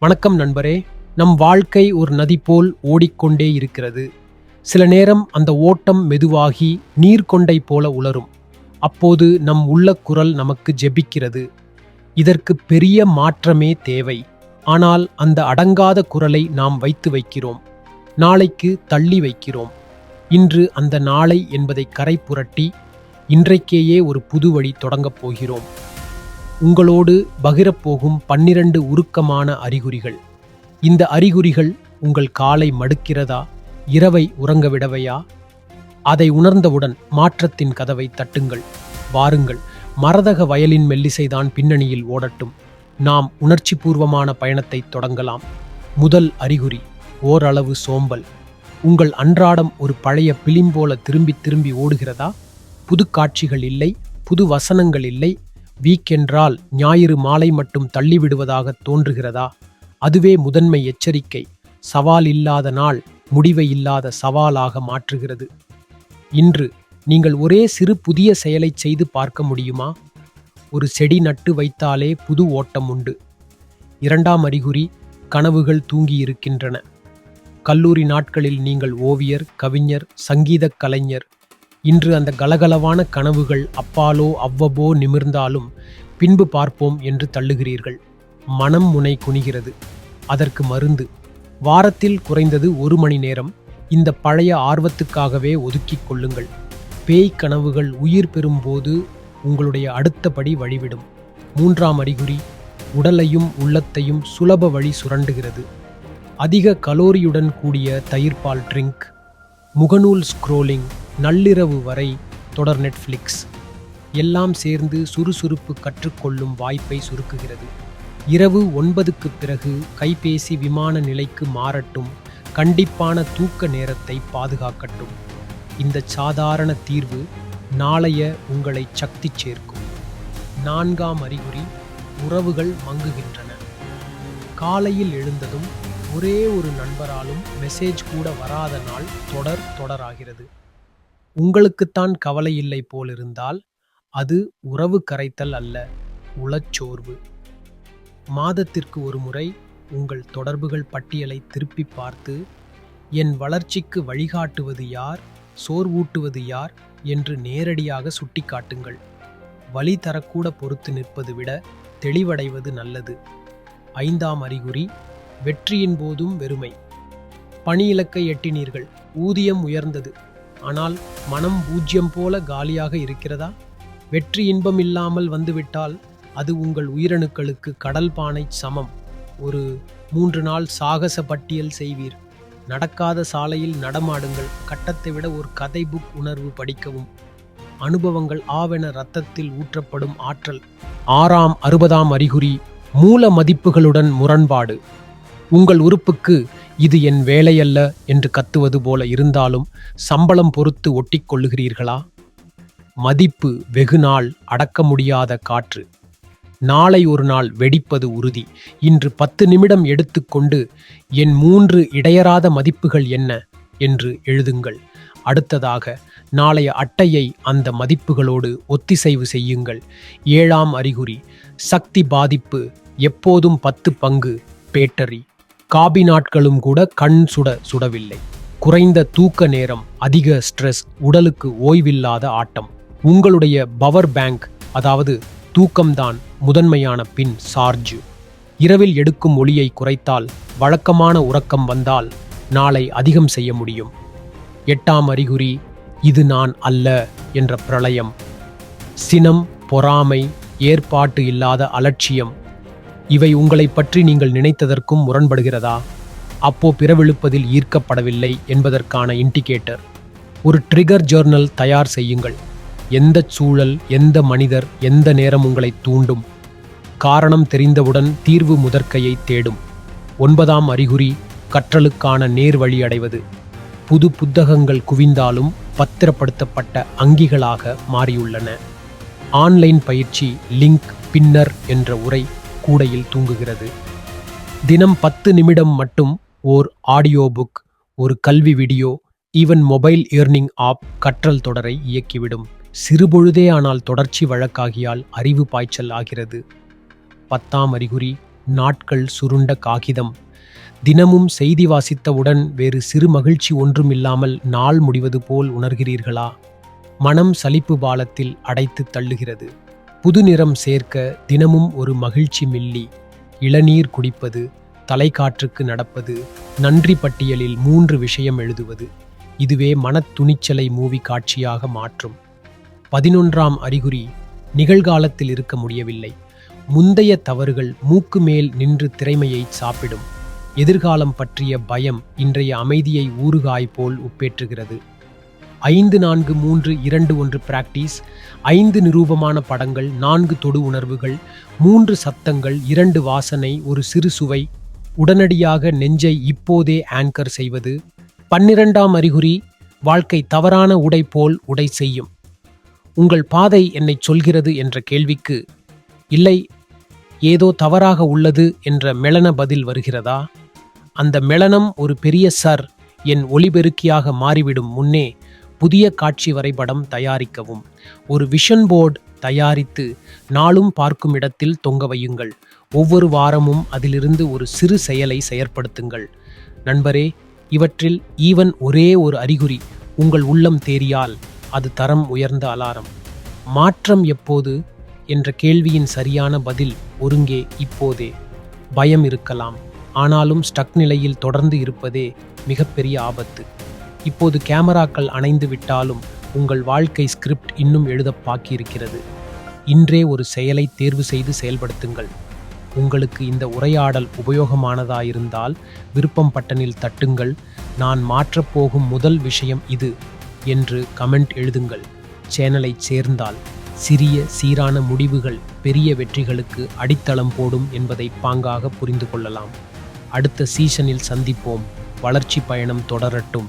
வணக்கம் நண்பரே. நம் வாழ்க்கை ஒரு நதி போல் ஓடிக்கொண்டே இருக்கிறது. சில நேரம் அந்த ஓட்டம் மெதுவாகி நீர்கொண்டை போல உலரும். அப்போது நம் உள்ள குரல் நமக்கு ஜெபிக்கிறது. இதற்கு பெரிய மாற்றமே தேவை. ஆனால் அந்த அடங்காத குரலை நாம் வைத்து வைக்கிறோம். நாளைக்கு தள்ளி வைக்கிறோம். இன்று அந்த நாளை என்பதை கரை புரட்டி இன்றைக்கேயே ஒரு புது வழி தொடங்கப் போகிறோம். உங்களோடு பகிரப்போகும் பன்னிரண்டு உருக்கமான அறிகுறிகள். இந்த அறிகுறிகள் உங்கள் காலை மடுக்கிறதா? இரவை உறங்கவிடவையா? அதை உணர்ந்தவுடன் மாற்றத்தின் கதவை தட்டுங்கள். வாருங்கள் மரதக வயலின் மெல்லிசைதான் பின்னணியில் ஓடட்டும். நாம் உணர்ச்சிபூர்வமான பயணத்தை தொடங்கலாம். முதல் அறிகுறி ஓரளவு சோம்பல். உங்கள் அன்றாடம் ஒரு பழைய பிலிம் போல திரும்பி திரும்பி ஓடுகிறதா? புது காட்சிகள் இல்லை புது வசனங்கள் இல்லை வீக் என்றால் ஞாயிறு மாலை மட்டும் தள்ளிவிடுவதாக தோன்றுகிறதா? அதுவே முதன்மை எச்சரிக்கை. சவால் இல்லாத நாள் முடிவை இல்லாத சவாலாக மாற்றுகிறது. இன்று நீங்கள் ஒரே சிறு புதிய செயலை செய்து பார்க்க முடியுமா? ஒரு செடி நட்டு வைத்தாலே புது ஓட்டம் உண்டு. இரண்டாம் அறிகுறி கனவுகள் தூங்கியிருக்கின்றன. கல்லூரி நாட்களில் நீங்கள் ஓவியர் கவிஞர் சங்கீதக் கலைஞர் இன்று அந்த கலகலவான கனவுகள் அப்பாலோ அவ்வப்போ நிமிர்ந்தாலும் பின்பு பார்ப்போம் என்று தள்ளுகிறீர்கள். மனம் முனை குனிகிறது. அதற்கு மருந்து. வாரத்தில் குறைந்தது ஒரு மணி நேரம். இந்த பழைய ஆர்வத்துக்காகவே ஒதுக்கிக் கொள்ளுங்கள். பேய் கனவுகள் உயிர் பெறும்போது உங்களுடைய அடுத்தபடி வழிவிடும். மூன்றாம் அறிகுறி. உடலையும் உள்ளத்தையும் சுலப வழி சுரண்டுகிறது. அதிக கலோரியுடன் கூடிய தயிர்பால் ட்ரிங்க். முகநூல் ஸ்க்ரோலிங். நள்ளிரவு வரை தொடர் நெட்ஃப்ளிக்ஸ். எல்லாம் சேர்ந்து சுறுசுறுப்பு கற்றுக்கொள்ளும் வாய்ப்பை சுருக்குகிறது. இரவு ஒன்பதுக்கு பிறகு கைபேசி விமான நிலைக்கு மாறட்டும் கண்டிப்பான தூக்க நேரத்தை பாதுகாக்கட்டும். இந்த சாதாரண தீர்வு நாளைய உங்களை சக்தி சேர்க்கும். நான்காம் அறிகுறி உறவுகள் மங்குகின்றன. காலையில் எழுந்ததும் ஒரே ஒரு நண்பராலும் மெசேஜ் கூட வராத நாள் தொடர் தொடராகிறது. உங்களுக்குத்தான் கவலை இல்லை போலிருந்தால் அது உறவு கரைத்தல் அல்ல உளச்சோர்வு மாதத்திற்கு ஒரு முறை உங்கள் தொடர்புகள் பட்டியலை திருப்பி பார்த்து என் வளர்ச்சிக்கு வழிகாட்டுவது யார் சோர்வூட்டுவது யார்? என்று நேரடியாக சுட்டிக்காட்டுங்கள் வழி தரக்கூட பொறுத்து நிற்பது விட தெளிவடைவது நல்லது. ஐந்தாம் அறிகுறி வெற்றியின் போதும் வெறுமை. பணி இலக்கை எட்டினீர்கள் ஊதியம் உயர்ந்தது. ஆனால் மனம் பூஜ்யம் போல காலியாக இருக்கிறதா? வெற்றி இன்பம் இல்லாமல் வந்துவிட்டால் அது உங்கள் உயிரணுக்களுக்கு கடல் பானை சமம். ஒரு மூன்று நாள் சாகச பட்டியல் செய்வீர். நடக்காத சாலையில் நடமாடுங்கள். கட்டத்தை விட ஒரு கதை புக் உணர்வு படிக்கவும். அனுபவங்கள் ஆவென ரத்தத்தில் ஊற்றப்படும் ஆற்றல். ஆறாம் அறுபதாம் அறிகுறி மூல மதிப்புகளுடன் முரண்பாடு. உங்கள் உறுப்புக்கு இது என் வேலையல்ல என்று கத்துவது போல இருந்தாலும் சம்பளம் பொறுத்து ஒட்டிக்கொள்ளுகிறீர்களா? மதிப்பு வெகுநாள் அடக்க முடியாத காற்று. நாளை ஒரு நாள் வெடிப்பது உறுதி. இன்று பத்து நிமிடம் எடுத்துக்கொண்டு என் மூன்று இடையறாத மதிப்புகள் என்ன? என்று எழுதுங்கள். அடுத்ததாக நாளைய அட்டையை அந்த மதிப்புகளோடு ஒத்திசைவு செய்யுங்கள். ஏழாம் அறிகுறி சக்தி பாதிப்பு எப்போதும் பத்து பங்கு பேட்டரி. காபி நாட்களும் கூட கண் சுட சுடவில்லை. குறைந்த தூக்க நேரம் அதிக ஸ்ட்ரெஸ் உடலுக்கு ஓய்வில்லாத ஆட்டம். உங்களுடைய பவர் பேங்க் அதாவது தூக்கம்தான் முதன்மையான பின் சார்ஜ். இரவில் எடுக்கும் ஒளியை குறைத்தால் வழக்கமான உறக்கம் வந்தால் நாளை அதிகம் செய்ய முடியும். எட்டாம் அறிகுறி இது நான் அல்ல என்ற பிரளயம். சினம் பொறாமை ஏற்பாட்டு இல்லாத அலட்சியம் இவை உங்களைப் பற்றி நீங்கள் நினைத்ததற்கும் முரண்படுகிறதா? அப்போ பிறவிழுப்பதில் ஈர்க்கப்படவில்லை என்பதற்கான இண்டிகேட்டர். ஒரு ட்ரிகர் ஜேர்னல் தயார் செய்யுங்கள். எந்த சூழல் எந்த மனிதர் எந்த நேரம் உங்களை தூண்டும்? காரணம் தெரிந்தவுடன் தீர்வு முதற்கையை தேடும். ஒன்பதாம் அறிகுறி கற்றலுக்கான நேர் வழி அடைவது. புது புத்தகங்கள் குவிந்தாலும் பத்திரப்படுத்தப்பட்ட அங்கிகளாக மாறியுள்ளன. ஆன்லைன் பயிற்சி லிங்க் பின்னர் என்ற உரை கூடையில் தூங்குகிறது. தினம் பத்து நிமிடம் மட்டும் ஓர் ஆடியோ புக் ஒரு கல்வி video even mobile earning app கற்றல் தொடரை இயக்கிவிடும். சிறுபொழுதே ஆனால் தொடர்ச்சி வழக்காகியால் அறிவு பாய்ச்சல் ஆகிறது. பத்தாம் அறிகுறி நாட்கள் சுருண்ட காகிதம். தினமும் செய்தி வாசித்தவுடன் வேறு சிறு மகிழ்ச்சி ஒன்றும் இல்லாமல் நாள் முடிவது போல் உணர்கிறீர்களா? மனம் சலிப்பு பாலத்தில் அடைத்து தள்ளுகிறது. புது நிறம் சேர்க்க தினமும் ஒரு மகிழ்ச்சி மில்லி. இளநீர் குடிப்பது தலைக்காற்றுக்கு நடப்பது நன்றி பட்டியலில் மூன்று விஷயம் எழுதுவது. இதுவே மனத் துணிச்சலை மூவி காட்சியாக மாற்றும். பதினொன்றாம் அறிகுறி நிகழ்காலத்தில் இருக்க முடியவில்லை. முந்தைய தவறுகள் மூக்கு மேல் நின்று திறமையை சாப்பிடும். எதிர்காலம் பற்றிய பயம் இன்றைய அமைதியை ஊறுகாய் போல் உப்பேற்றுகிறது. ஐந்து நான்கு மூன்று இரண்டு ஒன்று பிராக்டிஸ் ஐந்து நிரூபமான படங்கள் நான்கு தொடு உணர்வுகள் மூன்று சத்தங்கள் இரண்டு வாசனை ஒரு சிறு சுவை உடனடியாக நெஞ்சை இப்போதே ஆங்கர் செய்வது. பன்னிரண்டாம் அறிகுறி வாழ்க்கை தவறான உடை போல் உடை செய்யும். உங்கள் பாதை என்னை சொல்கிறது என்ற கேள்விக்கு இல்லை ஏதோ தவறாக உள்ளது என்ற மெளன பதில் வருகிறதா? அந்த மெளனம் ஒரு பெரிய சர் என் ஒளிபெருக்கியாக மாறிவிடும் முன்னே புதிய காட்சி வரைபடம் தயாரிக்கவும். ஒரு விஷன் போர்டு தயாரித்து நாளும் பார்க்கும் இடத்தில் தொங்க வையுங்கள். ஒவ்வொரு வாரமும் அதிலிருந்து ஒரு சிறு செயலை செயற்படுத்துங்கள். நண்பரே இவற்றில் ஈவன் ஒரே ஒரு அறிகுறி உங்கள் உள்ளம் தேறியால் அது தரம் உயர்ந்த அலாரம். மாற்றம் எப்போது? என்ற கேள்வியின் சரியான பதில் ஒருங்கே இப்போதே. பயம் இருக்கலாம். ஆனாலும் ஸ்டக் நிலையில் தொடர்ந்து இருப்பதே மிகப்பெரிய ஆபத்து. இப்போது கேமராக்கள் அணைந்து விட்டாலும் உங்கள் வாழ்க்கை ஸ்கிரிப்ட் இன்னும் எழுத பாக்கியிருக்கிறது. இன்றே ஒரு செயலை தேர்வு செய்து செயல்படுத்துங்கள். உங்களுக்கு இந்த உரையாடல் உபயோகமானதாயிருந்தால் விருப்பம் பட்டனில் தட்டுங்கள். நான் மாற்றப்போகும் முதல் விஷயம் இது என்று கமெண்ட் எழுதுங்கள். சேனலை சேர்ந்தால் சிறிய சீரான முடிவுகள் பெரிய வெற்றிகளுக்கு அடித்தளம் போடும் என்பதை பாங்காக புரிந்து கொள்ளலாம். அடுத்த சீசனில் சந்திப்போம். வளர்ச்சி பயணம் தொடரட்டும்.